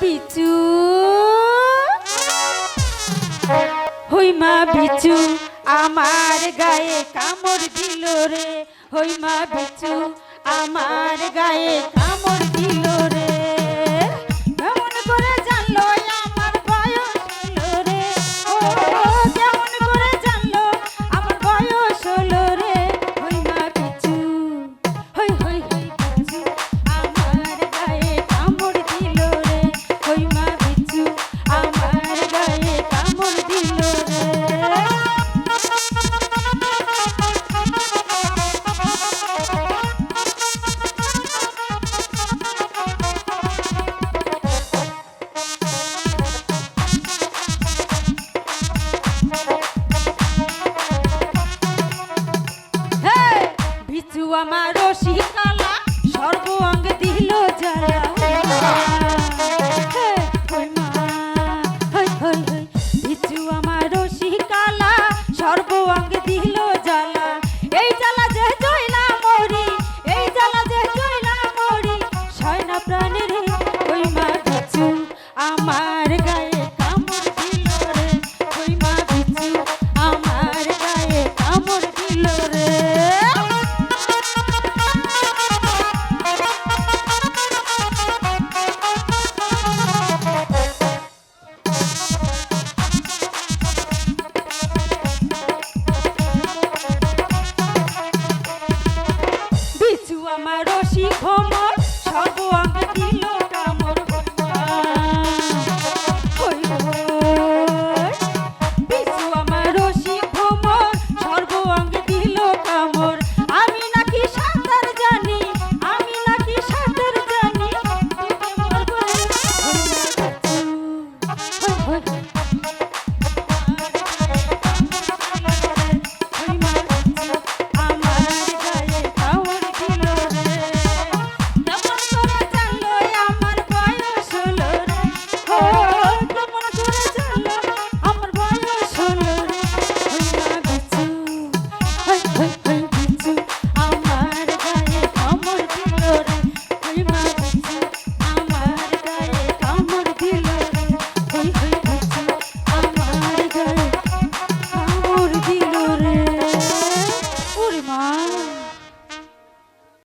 বিচু হই মা বিচু আমার গায়ে কামড় দিল রে। হই মা বিচু আমার গায়ে কামড় আমার রসিকালা সর্ব অঙ্গ দিল জ্বালা আমার রসি ক্ষমর সব